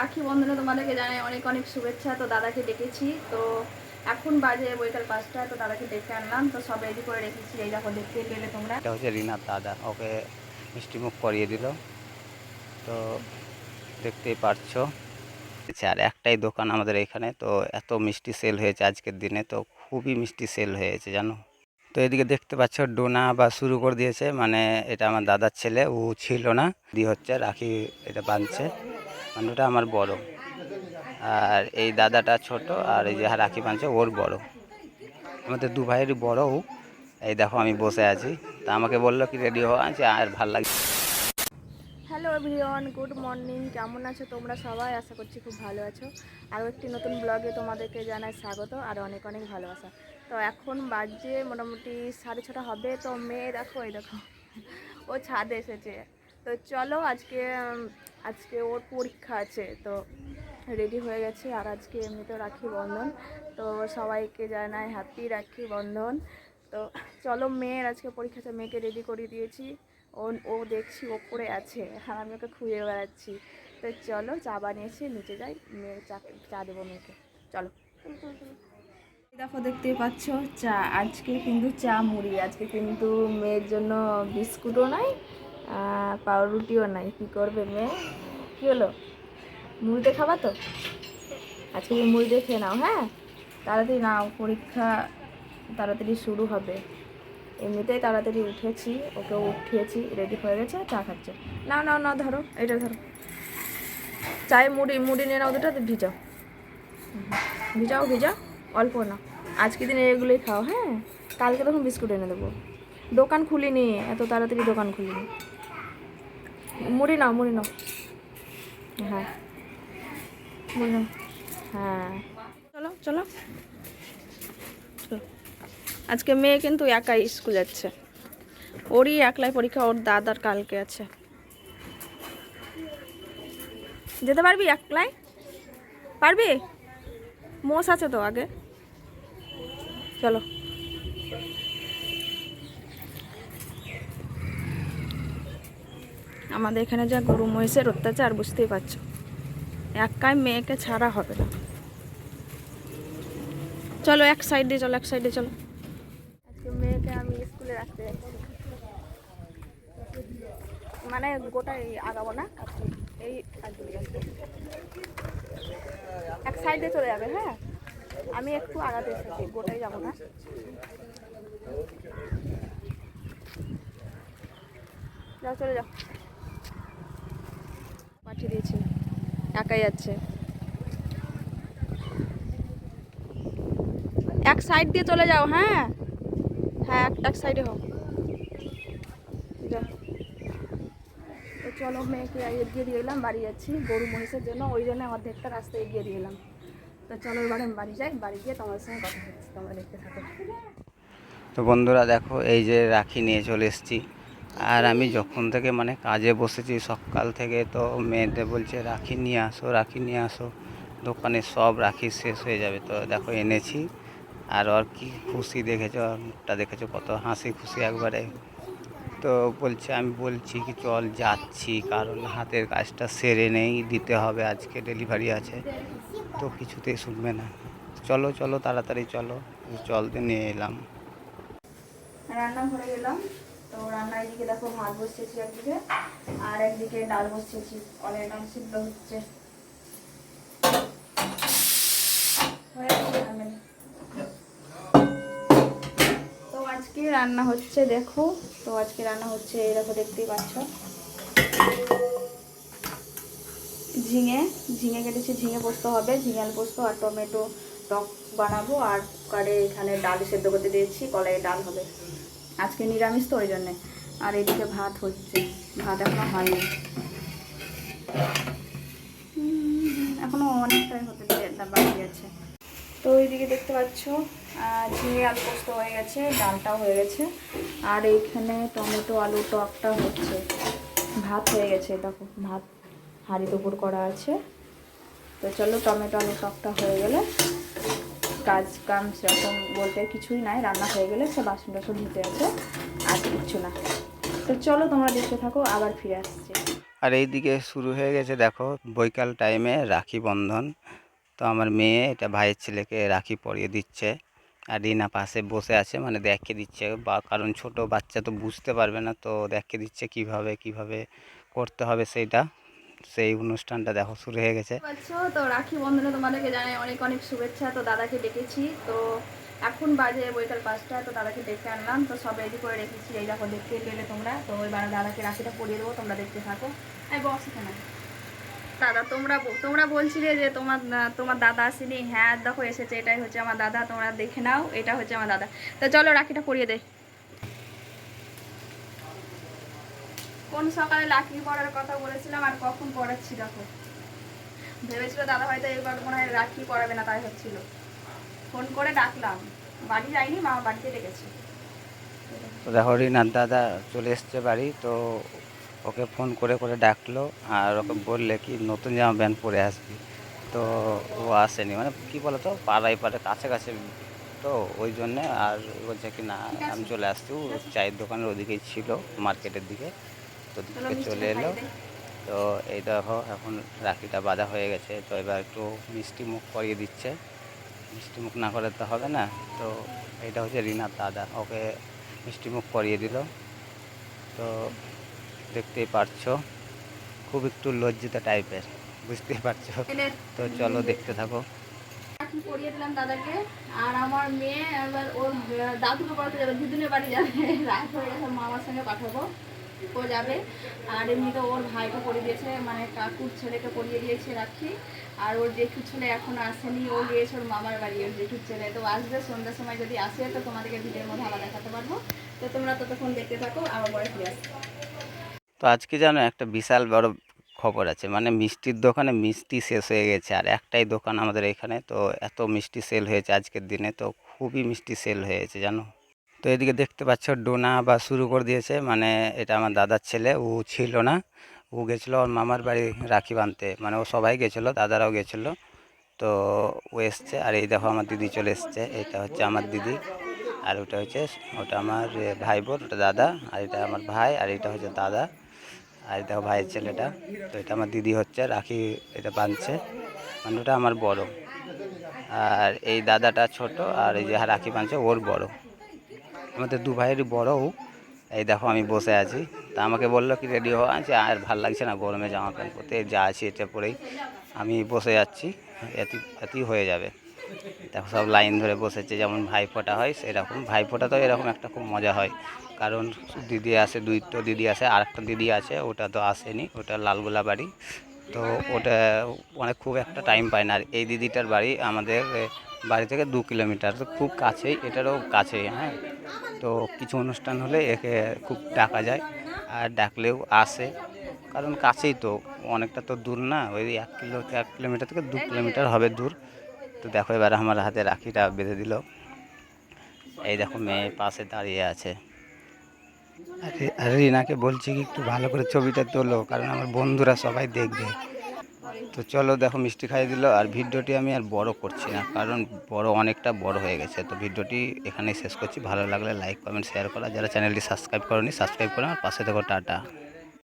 রাখি বন্ধনে তোমাদেরকে জানাই অনেক অনেক শুভেচ্ছা। তো দাদাকে ডেকেছি। তো এখন বাজে বৈকাল পাঁচটা তো দাদাকে ডেকে আনলাম। তো সব রেডি করে রেখেছি। এই দেখো দেখতে পেলে তোমরা। এটা হচ্ছে রিনার দাদা। ওকে মিষ্টিমুখ করিয়ে দিল। তো দেখতেই পারছ। আচ্ছা, আর একটাই দোকান আমাদের এখানে। তো এত মিষ্টি সেল হয়েছে আজকের দিনে। তো খুবই মিষ্টি সেল হয়েছে জানো? তো এদিকে দেখতে পাচ্ছ ডোনা বা শুরু করে দিয়েছে। মানে এটা আমার দাদার ছেলে ও ছিল না। দি হচ্ছে রাখি এটা বাঁধছে। ওটা আমার বড়। আর এই দাদাটা ছোট আর এই যে রাখি বাঁধছে, ওর বড়। আমাদের দু ভাইয়েরই বড় এই দেখো আমি বসে আছি। তা আমাকে বলল কি, রেডি হওয়া আছে, আর ভালো লাগে হ্যালো এভরিওয়ান, গুড মর্নিং। কেমন আছো তোমরা সবাই? আশা করছি খুব ভালো আছো। আরও একটি নতুন ব্লগে তোমাদেরকে জানাই স্বাগত আর অনেক অনেক ভালোবাসা। তো এখন বাজে মোটামুটি সাড়ে ছটা হবে। তো মেয়ে দেখো, এই দেখো, ও ছাদে এসেছে। তো চলো আজকে আজকে ওর পরীক্ষা আছে, তো রেডি হয়ে গেছে। আর আজকে এমনিতে রাখি বন্ধন, তো সবাইকে জানায় হ্যাপি রাখি বন্ধন। তো চলো মেয়ের আজকে পরীক্ষা আছে, মেয়েকে রেডি করে দিয়েছি। ও ও দেখছি ওপরে আছে, আর আমি ওকে খুঁজে বেড়াচ্ছি। তো চলো চা বানিয়েছি, নিচে যাই, মেয়ের চা চা দেবো মেয়েকে। চলো। দেখো, দেখতেই পাচ্ছ, চা, আজকে কিন্তু চা মুড়ি, আজকে কিন্তু মেয়ের জন্য বিস্কুটও নাই পাউরুটিও নাই, কী করবে মেয়ে? কী হলো? মুড়িতে খাবা তো? আজকে এই মুড়ি খেয়ে নাও হ্যাঁ? তাড়াতাড়ি নাও, পরীক্ষা তাড়াতাড়ি শুরু হবে। এমনিতেই তাড়াতাড়ি উঠেছি ওকে উঠিয়েছি রেডি হয়ে গেছে, চা খাচ্ছে। না না না ধরো এটা ধরো। চায়ে মুড়ি মুড়ি নিয়ে নাও দুটো, ভিজাও। ভিজাও ভিজাও, অল্প না। আজকে দিন এগুলোই খাও হ্যাঁ? কালকে তখন বিস্কুট এনে দেবো। দোকান খুলিনি, এত তাড়াতাড়ি দোকান খুলিনি। মুড়ি নাও মুড়ি নাও। হ্যাঁ। মুড়ি নাও। হ্যাঁ। চলো চলো। চলো। আজকে মেয়ে কিন্তু একাই স্কুল যাচ্ছে। ওরই একলাই পরীক্ষা, ওর দাদার কালকে আছে। যেতে পারবি একলাই? পারবি? মোষ আছে তো আগে। চলো। আমাদের এখানে যা গরু মহিষের অত্যাচার, বুঝতেই পারছ। একাই মেয়েকে ছাড়া হবে না। চলো এক সাইডে চলো এক সাইডে চলো। আজকে মেয়েকে আমি স্কুলে রাখতে মানে গোটাই আগাবো না? এই এক সাইডে চলে যাবে হ্যাঁ? আমি একটু আগাতে এসেছি, গোটাই যাব না। যাও, চলে যাও। পাঠিয়ে দিয়েছি একাই যাচ্ছে। এক সাইড দিয়ে চলে যাও হ্যাঁ? হ্যাঁ এক সাইডে হোক। চলো, মেয়েকে এগিয়ে দিয়ে এলাম, বাড়ি যাচ্ছি, গরু মহিষের জন্য। ওই জন্য অর্ধেকটা রাস্তা এগিয়ে দিয়ে এলাম। তো চলো, এবারে আমি বাড়ি যাই, বাড়ি গিয়ে তোমার সঙ্গে কথা হচ্ছে তোমরা দেখতে থাকো। তো বন্ধুরা দেখো, এই যে রাখি নিয়ে চলে এসেছি। আর আমি যখন থেকে মানে কাজে বসেছি, সকাল থেকে তো মেয়েদের বলছে, রাখি, নিয়ে আসো, রাখি, নিয়ে আসো। দোকানে সব রাখি শেষ হয়ে যাবে। তো দেখো, এনেছি। আর ওর কি খুশি দেখেছ? মুখটা দেখেছ? কত হাসি খুশি একবারে। তো বলছে, আমি বলছি কি, চল যাচ্ছি, কারণ হাতের কাজটা সেরে নেই, দিতে হবে, আজকে ডেলিভারি আছে। তো কিছুতেই শুনবে না। চলো চলো, তাড়াতাড়ি চলো। চলতে নিয়ে এলাম। রান্নাঘরে গেলাম তো রান্না এদিকে দেখো ভাত বসিয়েছি একদিকে, আর একদিকে ডাল বসিয়েছি। অনেক ডাল সিদ্ধ হচ্ছে। তো আজকে রান্না হচ্ছে দেখো, তো আজকে রান্না হচ্ছে দেখো দেখতেই পাচ্ছ। ঝিঙে ঝিঙে কেটেছি, ঝিঙে পোস্ত হবে ঝিঙে আলু পোস্ত আর টমেটো টক বানাবো, আর কুকারে এখানে ডাল সেদ্ধ করতে দিয়েছি কলাইয়ের ডাল হবে। আজকে নিরামিষ তো ওই জন্যে। আর এদিকে ভাত হচ্ছে। ভাত এখনও হয়নি। এখনও অনেকটাই হতে বাকি আছে। তো এইদিকে দেখতে পাচ্ছ ঝিঙে আলু পোস্ত হয়ে গেছে, ডালটাও হয়ে গেছে। আর এইখানে টমেটো আলু টকটা হচ্ছে। ভাত হয়ে গেছে, দেখো, ভাত হাঁড়ির উপর করা আছে। তো চলো টমেটো আলু টকটা হয়ে গেলে কাজ কাম সেরকম বলতে কিছুই নাই, রান্না হয়ে গেলে সে বাসন টাসন ধুতে আছে, আর কিচ্ছু না। তো চলো তোমরা দেখতে থাকো, আবার ফিরে আসছি। আর এইদিকে শুরু হয়ে গেছে, দেখো, বৈকাল টাইমে রাখি বন্ধন। তো আমার মেয়ে, এটা ভাইয়ের ছেলেকে রাখি পরিয়ে দিচ্ছে। আর রিনা পাশে বসে আছে মানে দেখে দিচ্ছে। বা, কারণ ছোট বাচ্চা তো বুঝতে পারবে না, তো দেখে দিচ্ছে কীভাবে কীভাবে করতে হবে সেইটা সেই অনুষ্ঠানটা দেখো, শুরু হয়ে গেছে। তো রাখি বন্ধনে তোমাদেরকে জানাই অনেক অনেক শুভেচ্ছা। তো দাদাকে ডেকেছি। তো এখন বাজে বৈকাল পাঁচটা, তো দাদাকে ডেকে আনলাম। তো সব রেডি করে রেখেছি। এই দেখো, দেখতে পেলে তোমরা। তো এবার দাদাকে রাখিটা পরিয়ে দেবো, তোমরা দেখতে থাকো। এই বস এখানে দাদা, তোমরা তোমরা বলছিলে যে তোমার তোমার দাদা আসেনি। হ্যাঁ দেখো, এসেছে। এটাই হচ্ছে আমার দাদা। তোমরা দেখে নাও, এটা হচ্ছে আমার দাদা। তো চলো, রাখিটা পরিয়ে দে কোন সকালে লাকি পড়ার কথা বলেছিলাম আর কখন পড়াচ্ছি দেখো। ভেবেছিল দাদা হয়তো এবার মনে হয় রাখি পড়াবে না তাই হচ্ছিল। ফোন করে ডাকলাম। বাড়ি যাইনি মা বাড়িতে ডেকেছে। দেখো রিনার দাদা চলে এসছে বাড়ি তো ওকে ফোন করে করে ডাকলো আর ওকে বললে কি নতুন জামা প্যান্ট পরে আসবি। তো ও আসেনি। মানে কি বলতো পাড়ায় পাড়ে কাছাকাছি। তো ওই জন্যে আর বলছে কি না আমি চলে আসছি। চায়ের দোকানের ওদিকেই ছিল মার্কেটের দিকে। তো চলো দিকে চলে এলো। তো এই দেখো এখন রাখিটা বাঁধা হয়ে গেছে। তো এবার একটু মিষ্টি মুখ করিয়ে দিচ্ছে। মিষ্টি মুখ না করে তো হবে না। তো এটা হচ্ছে রিনার দাদা। ওকে মিষ্টি মুখ করিয়ে দিল। তো দেখতেই পারছ খুব একটু লজ্জিত টাইপের। বুঝতেই পারছ? তো চলো দেখতে থাকো। পরিয়ে দিলাম দাদাকে। আর আমার মেয়ে এবার ওর দাদুকে পড়াতে যাবে। দিদুনের বাড়ি যাবে। রাত হয়ে গেছে মামার সঙ্গে পাঠাবো। ও যাবে। আর এমনিতে ওর ভাইকে পরিয়ে দিয়েছে মানে কাকুর ছেলেকে পড়িয়ে দিয়েছে রাখি। আর ওর জেঠুর ছেলে এখন আসেনি, ও গিয়েছে ওর মামার বাড়ি, ওর জেঠুর ছেলে। তো আসবে, সন্ধ্যার সময় যদি আসে, তো তোমাদেরকে ভিডিওর মধ্যে আবার দেখাতে পারব। তো তোমরা ততক্ষণ দেখতে থাকো, আবার পরে ফিরে তো আজকে জানো একটা বিশাল বড় খবর আছে মানে মিষ্টির দোকানে মিষ্টি শেষ হয়ে গেছে, আর একটাই দোকান আমাদের এখানে। তো এত মিষ্টি সেল হয়েছে আজকের দিনে, তো খুবই মিষ্টি সেল হয়েছে, জানো? তো এদিকে দেখতে পাচ্ছ, ডোনা বা শুরু করে দিয়েছে। মানে এটা আমার দাদার ছেলে, ও ছিল না। ও গেছিল ওর মামার বাড়ি রাখি বাঁধতে। মানে ও সবাই গেছিল, দাদারাও গেছিল। তো ও এসছে, আর এই দেখো আমার দিদি চলে এসছে। এটা হচ্ছে আমার দিদি, আর ওটা হচ্ছে, ওটা আমার ভাই বোন, ওটা দাদা, আর এটা আমার ভাই, আর এটা হচ্ছে দাদা। আর এটা ভাইয়ের ছেলেটা, তো এটা আমার দিদি হচ্ছে, রাখি এটা বাঁধছে। মানে ওটা আমার বড়। আর এই দাদাটা ছোট, আর এই যে রাখি বাঁধছে, ওর বড়। আমাদের দু ভাইয়েরই বড় ও। এই দেখো আমি বসে আছি। তা আমাকে বলল কি, রেডি হওয়া আছে আর ভালো লাগছে না, গরমে জামা প্যান্ট পরতে, যা আছি এটা পরেই। আমি বসে যাচ্ছি এতই এতই হয়ে যাবে। দেখো সব লাইন ধরে বসেছে, যেমন ভাইফোঁটা হয় সেরকম। ভাইফোঁটা তো এরকম একটা খুব মজা হয়, কারণ দিদি আসে দুই তো দিদি আসে আর একটা দিদি আছে, ওটা তো আসেনি, ওটা লালগোলা বাড়ি। তো ওটা মানে খুব একটা টাইম পায় না। আর এই দিদিটার বাড়ি আমাদের বাড়ি থেকে দু কিলোমিটার, তো খুব কাছেই, এটারও কাছেই হ্যাঁ। তো কিছু অনুষ্ঠান হলে একে খুব ডাকা যায়, আর ডাকলেও আসে। কারণ কাছেই তো, অনেকটা তো দূর না, ওই এক কিলো, এক কিলোমিটার থেকে দু কিলোমিটার হবে দূর। তো দেখো এবার আমার হাতে রাখিটা বেঁধে দিল। এই দেখো মেয়ে পাশে দাঁড়িয়ে আছে। আরে রিনাকে বলছি কি, একটু ভালো করে ছবিটা তোলো, কারণ আমার বন্ধুরা সবাই দেখবে। তো চলো দেখো, মিষ্টি খাইয়ে দিল, আর ভিডিওটি আমি আর বড় করছি না, কারণ বড় অনেকটা বড় হয়ে গেছে। তো ভিডিওটি এখানেই শেষ করছি, ভালো লাগলে লাইক কমেন্ট শেয়ার করা। যারা চ্যানেলটি সাবস্ক্রাইব করনি সাবস্ক্রাইব করে আমার পাশে দেখো, টাটা।